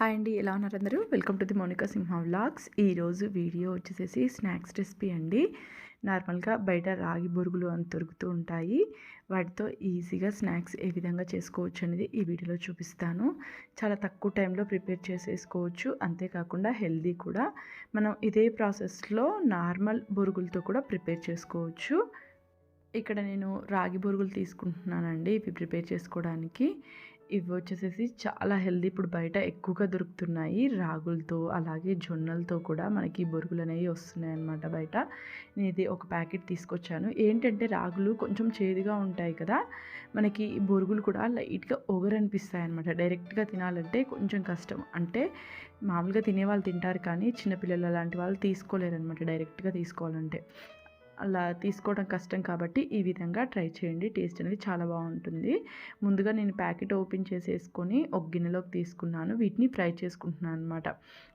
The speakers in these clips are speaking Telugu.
హాయ్ అండి ఎలా ఉన్నారు అందరూ? Welcome to the Monika Simha vlogs. ఈరోజు వీడియో వచ్చేసేసి స్నాక్స్ రెసిపీ అండి. నార్మల్గా బయట రాగి బొరుగులు అని దొరుకుతూ ఉంటాయి. వాటితో ఈజీగా స్నాక్స్ ఏ విధంగా చేసుకోవచ్చు అనేది ఈ వీడియోలో చూపిస్తాను. చాలా తక్కువ టైంలో ప్రిపేర్ చేసేసుకోవచ్చు. అంతేకాకుండా హెల్దీ కూడా. మనం ఇదే ప్రాసెస్లో నార్మల్ బొరుగులతో కూడా ప్రిపేర్ చేసుకోవచ్చు. ఇక్కడ నేను రాగి బొరుగులు తీసుకుంటున్నానండి ఇవి ప్రిపేర్ చేసుకోవడానికి. ఇవి వచ్చేసేసి చాలా హెల్దీ. ఇప్పుడు బయట ఎక్కువగా దొరుకుతున్నాయి రాగులతో అలాగే జొన్నలతో కూడా మనకి బొరుగులు అనేవి వస్తున్నాయి అన్నమాట బయట. నేను ఇది ఒక ప్యాకెట్ తీసుకొచ్చాను. ఏంటంటే రాగులు కొంచెం చేదుగా ఉంటాయి కదా మనకి ఈ బొరుగులు కూడా లైట్గా ఒగరు అనిపిస్తాయి అనమాట డైరెక్ట్గా తినాలంటే కొంచెం కష్టం. అంటే మామూలుగా తినేవాళ్ళు తింటారు కానీ చిన్నపిల్లలు అలాంటి వాళ్ళు తీసుకోలేరు అనమాట డైరెక్ట్గా తీసుకోవాలంటే. అలా తీసుకోవడం కష్టం కాబట్టి ఈ విధంగా ట్రై చేయండి. టేస్ట్ అనేది చాలా బాగుంటుంది. ముందుగా నేను ప్యాకెట్ ఓపెన్ చేసేసుకొని ఒక గిన్నెలోకి తీసుకున్నాను. వీటిని ఫ్రై చేసుకుంటున్నాను అనమాట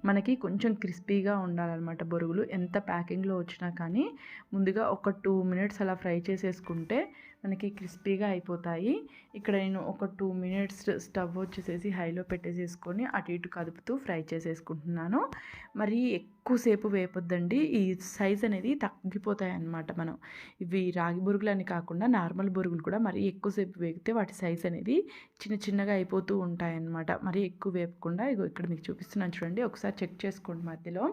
మనకి కొంచెం క్రిస్పీగా ఉండాలన్నమాట బొరుగులు. ఎంత ప్యాకింగ్లో వచ్చినా కానీ ముందుగా ఒక టూ మినిట్స్ అలా ఫ్రై చేసేసుకుంటే మనకి క్రిస్పీగా అయిపోతాయి. ఇక్కడ నేను ఒక టూ మినిట్స్ స్టవ్ వచ్చేసేసి హైలో పెట్టేసేసుకొని అటు ఇటు కదుపుతూ ఫ్రై చేసేసుకుంటున్నాను. మరి ఎక్కువసేపు వేపొద్దండి. ఈ సైజ్ అనేది తగ్గిపోతాయి అన్నమాట మనం. ఇవి రాగి బురుగులు అని కాకుండా నార్మల్ బురుగులు కూడా మరి ఎక్కువసేపు వేగితే వాటి సైజ్ అనేది చిన్న చిన్నగా అయిపోతూ ఉంటాయి అన్నమాట మరి ఎక్కువ వేపకుండా ఇగో ఇక్కడ మీకు చూపిస్తున్నాను చూడండి. ఒకసారి చెక్ చేసుకోండి మధ్యలో.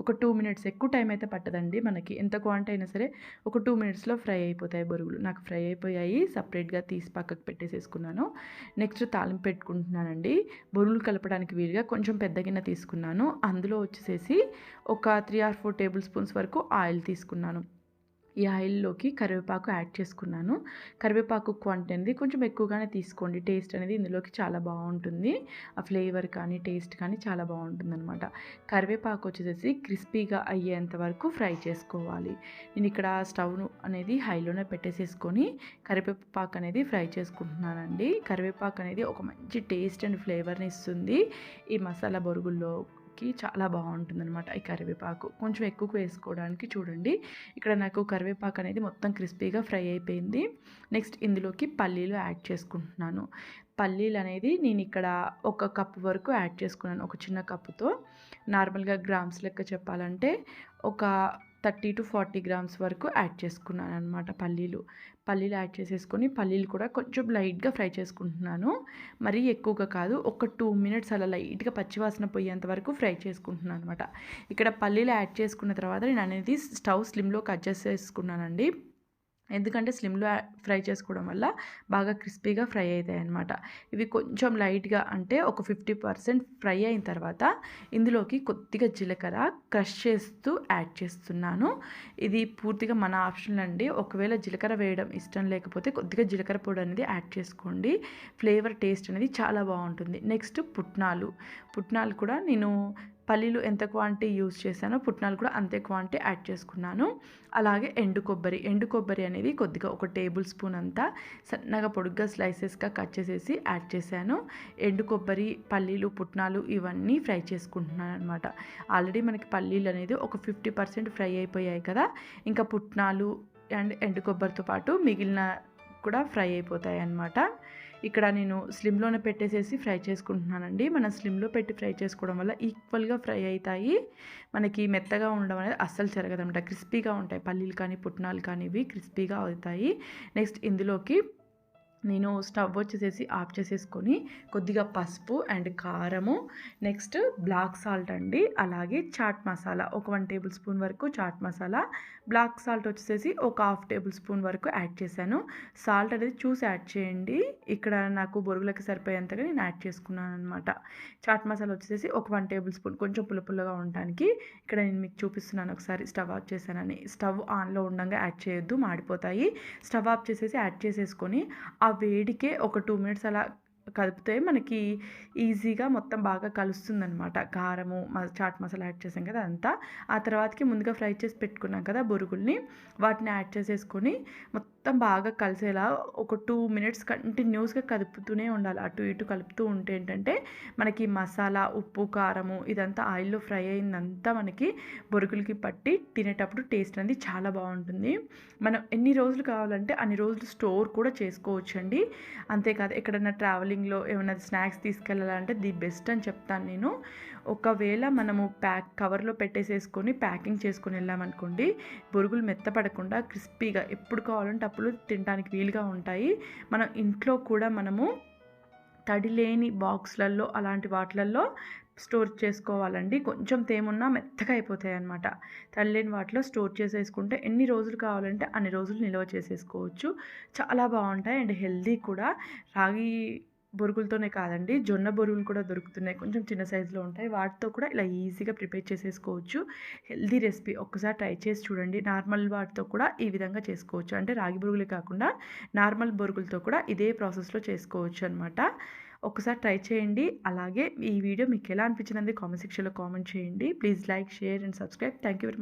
ఒక టూ మినిట్స్ ఎక్కువ టైం అయితే పట్టదండి మనకి. ఎంత క్వాంటిటీ అయినా సరే ఒక టూ మినిట్స్లో ఫ్రై అయిపోతాయి బొరుగులు. నాకు ఫ్రై అయిపోయాయి సపరేట్గా తీసి పక్కకు పెట్టేసేసుకున్నాను. నెక్స్ట్ తాలింపు పెట్టుకుంటున్నానండి. బొరుగులు కలపడానికి వీలుగా కొంచెం పెద్ద గిన్నె తీసుకున్నాను. అందులో వచ్చేసేసి ఒక three or four tablespoons వరకు ఆయిల్ తీసుకున్నాను. ఈ ఆయిల్లోకి కరివేపాకు యాడ్ చేసుకున్నాను. కరివేపాకు క్వాంటిటీ అనేది కొంచెం ఎక్కువగానే తీసుకోండి. టేస్ట్ అనేది ఇందులోకి చాలా బాగుంటుంది. ఆ ఫ్లేవర్ కానీ టేస్ట్ కానీ చాలా బాగుంటుంది అనమాట కరివేపాకు వచ్చేసేసి క్రిస్పీగా అయ్యేంత వరకు ఫ్రై చేసుకోవాలి. నేను ఇక్కడ స్టవ్ అనేది హైలోనే పెట్టేసేసుకొని కరివేపాకు అనేది ఫ్రై చేసుకుంటున్నానండి. కరివేపాకు అనేది ఒక మంచి టేస్ట్ అండ్ ఫ్లేవర్ని ఇస్తుంది. ఈ మసాలా బొరుగుల్లో కి చాలా బాగుంటుంది అనమాట ఈ కరివేపాకు. కొంచెం ఎక్కువ వేసుకోవడానికి చూడండి. ఇక్కడ నాకు కరివేపాకు అనేది మొత్తం క్రిస్పీగా ఫ్రై అయిపోయింది. నెక్స్ట్ ఇందులోకి పల్లీలు యాడ్ చేసుకుంటున్నాను. పల్లీలు అనేది నేను ఇక్కడ ఒక కప్పు వరకు యాడ్ చేసుకున్నాను ఒక చిన్న కప్పుతో. నార్మల్గా గ్రామ్స్ లెక్క చెప్పాలంటే ఒక థర్టీ టు ఫార్టీ గ్రామ్స్ వరకు యాడ్ చేసుకున్నాను అనమాట పల్లీలు. పల్లీలు యాడ్ చేసేసుకొని పల్లీలు కూడా కొంచెం లైట్గా ఫ్రై చేసుకుంటున్నాను. మరీ ఎక్కువగా కాదు ఒక టూ మినిట్స్ అలా లైట్గా పచ్చివాసన పోయేంత వరకు ఫ్రై చేసుకుంటున్నాను అనమాట ఇక్కడ పల్లీలు యాడ్ చేసుకున్న తర్వాత నేను అనేది స్టవ్ స్లిమ్లో కట్ చేసేసుకున్నానండి. ఎందుకంటే స్లిమ్లో ఫ్రై చేసుకోవడం వల్ల బాగా క్రిస్పీగా ఫ్రై అవుతాయి అన్నమాట. ఇవి కొంచెం లైట్గా అంటే ఒక ఫిఫ్టీ పర్సెంట్ ఫ్రై అయిన తర్వాత ఇందులోకి కొద్దిగా జీలకర్ర క్రష్ చేస్తూ యాడ్ చేస్తున్నాను. ఇది పూర్తిగా మన ఆప్షన్ అండి. ఒకవేళ జీలకర్ర వేయడం ఇష్టం లేకపోతే కొద్దిగా జీలకర్ర పొడి అనేది యాడ్ చేసుకోండి. ఫ్లేవర్ టేస్ట్ అనేది చాలా బాగుంటుంది. నెక్స్ట్ పుట్నాలు. పుట్నాలు కూడా నేను పల్లీలు ఎంత క్వాంటిటీ యూజ్ చేశానో పుట్నాలు కూడా అంతే క్వాంటిటీ యాడ్ చేసుకున్నాను. అలాగే ఎండు కొబ్బరి ఎండు కొబ్బరి అనేది కొద్దిగా ఒక టేబుల్ స్పూన్ అంతా సన్నగా పొడుగ్గా స్లైసెస్గా కట్ చేసేసి యాడ్ చేశాను. ఎండు కొబ్బరి పల్లీలు పుట్నాలు ఇవన్నీ ఫ్రై చేసుకుంటున్నాను అనమాట ఆల్రెడీ మనకి పల్లీలు అనేది ఒక ఫిఫ్టీ పర్సెంట్ ఫ్రై అయిపోయాయి కదా. ఇంకా పుట్నాలు అండ్ ఎండు కొబ్బరితో పాటు మిగిలిన కూడా ఫ్రై అయిపోతాయి అన్నమాట. ఇక్కడ నేను స్లిమ్లోనే పెట్టేసేసి ఫ్రై చేసుకుంటున్నానండి. మనం స్లిమ్లో పెట్టి ఫ్రై చేసుకోవడం వల్ల ఈక్వల్గా ఫ్రై అవుతాయి మనకి మెత్తగా ఉండడం అనేది అస్సలు జరగదనమాట క్రిస్పీగా ఉంటాయి. పల్లీలు కానీ పుట్నాలు కానీ ఇవి క్రిస్పీగా అవుతాయి. నెక్స్ట్ ఇందులోకి నేను స్టవ్ వచ్చేసేసి ఆఫ్ చేసేసుకొని కొద్దిగా పసుపు అండ్ కారము నెక్స్ట్ బ్లాక్ సాల్ట్ అండి. అలాగే చాట్ మసాలా ఒక వన్ టేబుల్ స్పూన్ వరకు చాట్ మసాలా బ్లాక్ సాల్ట్ వచ్చేసి ఒక హాఫ్ టేబుల్ స్పూన్ వరకు యాడ్ చేశాను. సాల్ట్ అనేది చూసి యాడ్ చేయండి. ఇక్కడ నాకు బొరుగులకి సరిపోయేంతగా నేను యాడ్ చేసుకున్నాను అనమాట చాట్ మసాలా వచ్చేసి ఒక వన్ టేబుల్ స్పూన్ కొంచెం పుల్ల పుల్లగా ఉండడానికి ఇక్కడ నేను మీకు చూపిస్తున్నాను ఒకసారి స్టవ్ ఆఫ్ చేశానని. స్టవ్ ఆన్లో ఉండగా యాడ్ చేయొద్దు మాడిపోతాయి. స్టవ్ ఆఫ్ చేసేసి యాడ్ చేసేసుకొని ఆ ఆ వేడికే ఒక టూ మినిట్స్ అలా కలిపితే మనకి ఈజీగా మొత్తం బాగా కలుస్తుందనమాట కారము చాట్ మసాలా యాడ్ చేసాం కదా అంతా ఆ తర్వాతకి ముందుగా ఫ్రై చేసి పెట్టుకున్నాం కదా బొరుగుల్ని. వాటిని యాడ్ చేసేసుకొని మొత్తం మొత్తం బాగా కలిసేలా ఒక టూ మినిట్స్ కంటిన్యూస్గా కదుపుతూనే ఉండాలి. అటు ఇటు కలుపుతూ ఉంటే ఏంటంటే మనకి మసాలా ఉప్పు కారము ఇదంతా ఆయిల్లో ఫ్రై అయిందంతా మనకి బొరుగులకి పట్టి తినేటప్పుడు టేస్ట్ అనేది చాలా బాగుంటుంది. మనం ఎన్ని రోజులు కావాలంటే అన్ని రోజులు స్టోర్ కూడా చేసుకోవచ్చండి. అంతేకాదు ఎక్కడైనా ట్రావెలింగ్లో ఏమైనా స్నాక్స్ తీసుకెళ్ళాలంటే ది బెస్ట్ అని చెప్తాను నేను. ఒకవేళ మనము ప్యాక్ కవర్లో పెట్టేసేసుకొని ప్యాకింగ్ చేసుకొని వెళ్ళామనుకోండి బొరుగులు మెత్తపడకుండా క్రిస్పీగా ఎప్పుడు కావాలంటే పప్పులు తినడానికి వీలుగా ఉంటాయి. మనం ఇంట్లో కూడా మనము తడి లేని బాక్స్లలో అలాంటి వాటిలలో స్టోర్ చేసుకోవాలండి. కొంచెం తేమున్నా మెత్తగా అయిపోతాయి అనమాట తడిలేని వాటిలో స్టోర్ చేసేసుకుంటే ఎన్ని రోజులు కావాలంటే అన్ని రోజులు నిల్వ చేసేసుకోవచ్చు. చాలా బాగుంటాయి అండ్ హెల్దీ కూడా. రాగి బొరుగులతోనే కాదండి. జొన్న బొరుగులు కూడా దొరుకుతున్నాయి. కొంచెం చిన్న సైజులో ఉంటాయి. వాటితో కూడా ఇలా ఈజీగా ప్రిపేర్ చేసేసుకోవచ్చు. హెల్దీ రెసిపీ ఒక్కసారి ట్రై చేసి చూడండి. నార్మల్ వాటితో కూడా ఈ విధంగా చేసుకోవచ్చు. అంటే రాగి బొరుగులే కాకుండా నార్మల్ బొరుగులతో కూడా ఇదే ప్రాసెస్లో చేసుకోవచ్చు అనమాట ఒకసారి ట్రై చేయండి. అలాగే ఈ వీడియో మీకు ఎలా అనిపించినది కామెంట్ సెక్షన్లో కామెంట్ చేయండి. Please like share and subscribe. Thank you very much